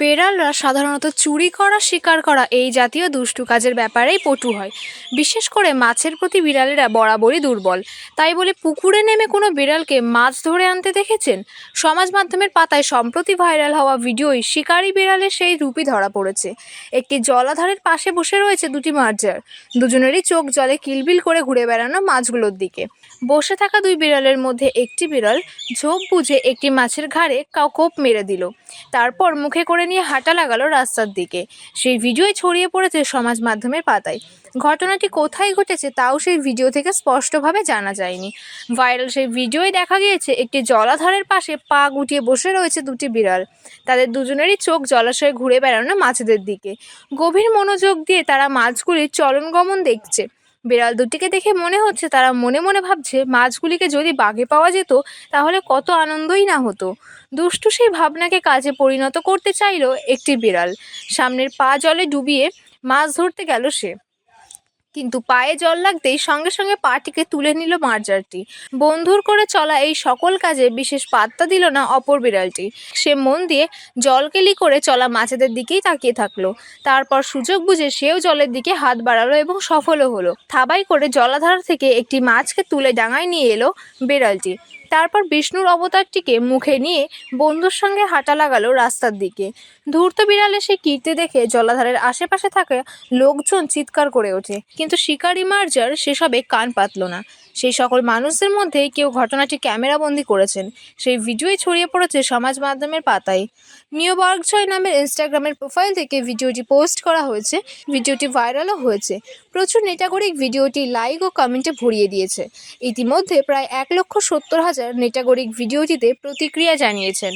বেড়ালরা সাধারণত চুরি করা, শিকার করা এই জাতীয় দুষ্টু কাজের ব্যাপারেই পটু হয়। বিশেষ করে মাছের প্রতি বিড়ালেরা বরাবরই দুর্বল। তাই বলে পুকুরে নেমে কোনো বিড়ালকে মাছ ধরে আনতে দেখেছেন? সমাজ মাধ্যমের পাতায় সম্প্রতি ভাইরাল হওয়া ভিডিওয় শিকারি বিড়ালের সেই রূপই ধরা পড়েছে। একটি জলাধারের পাশে বসে রয়েছে দুটি মার্জার। দুজনেরই চোখ জলে কিলবিল করে ঘুরে বেড়ানো মাছগুলোর দিকে। বসে থাকা দুই বিড়ালের মধ্যে একটি বিড়াল ঝোপ বুঝে একটি মাছের ঘাড়ে কাউ কোপ মেরে দিল। তারপর মুখে করে নিয়ে হাঁটা লাগালো রাস্তার দিকে। সেই ভিডিওই ছড়িয়ে পড়েছে সমাজ মাধ্যমের পাতায়। ঘটনাটি কোথায় ঘটেছে তাও সেই ভিডিও থেকে স্পষ্টভাবে জানা যায়নি। ভাইরাল সেই ভিডিওয় দেখা গিয়েছে একটি জলাধারের পাশে পা গুটিয়ে বসে রয়েছে দুটি বিড়াল। তাদের দুজনেরই চোখ জলাশয়ে ঘুরে বেড়ানো মাছেদের দিকে। গভীর মনোযোগ দিয়ে তারা মাছগুলির চলন গমন দেখছে। বিড়াল দুটিকে দেখে মনে হচ্ছে তারা মনে মনে ভাবছে মাছগুলিকে যদি বাগে পাওয়া যেত, তাহলে কত আনন্দই না হতো। দুষ্টু সেই ভাবনাকে কাজে পরিণত করতে চাইল একটি বিড়াল। সামনের পা জলে ডুবিয়ে মাছ ধরতে গেল সে। কিন্তু পায়ে জল লাগতেই সঙ্গে সঙ্গে পাটিকে তুলে নিল মার্জারটি। বন্ধুর করে চলা এই সকল কাজে বিশেষ পাত্তা দিল না অপর বিড়ালটি। সে মন দিয়ে জলকেলি করে চলা মাছেদের দিকেই তাকিয়ে থাকল। তারপর সুযোগ বুঝে সেও জলের দিকে হাত বাড়ালো এবং সফলও হলো। থাবাই করে জলাধার থেকে একটি মাছকে তুলে ডাঙায় নিয়ে এলো বিড়ালটি। তারপর বিষ্ণুর অবতারটিকে মুখে নিয়ে বন্ধুর সঙ্গে হাঁটা লাগালো রাস্তার দিকে। ধূর্ত বিড়ালে সে কীর্তি দেখে জলাধারের আশেপাশে থাকা লোকজন চিৎকার করে ওঠে। কিন্তু শিকারি মার্জার সেসবে কান পাতল না। সেই সকল মানুষদের মধ্যে কেউ ঘটনাটি ক্যামেরাবন্দি করেছেন। সেই ভিডিওই ছড়িয়ে পড়েছে সমাজ মাধ্যমের পাতায়। নিউ বার্গজয় নামের ইনস্টাগ্রামের প্রোফাইল থেকে ভিডিওটি পোস্ট করা হয়েছে। ভিডিওটি ভাইরালও হয়েছে। প্রচুর নেটাগরিক ভিডিওটি লাইক ও কমেন্টে ভরিয়ে দিয়েছে। ইতিমধ্যে প্রায় এক লক্ষ সত্তর হাজার নেটাগরিক ভিডিওটিতে প্রতিক্রিয়া জানিয়েছেন।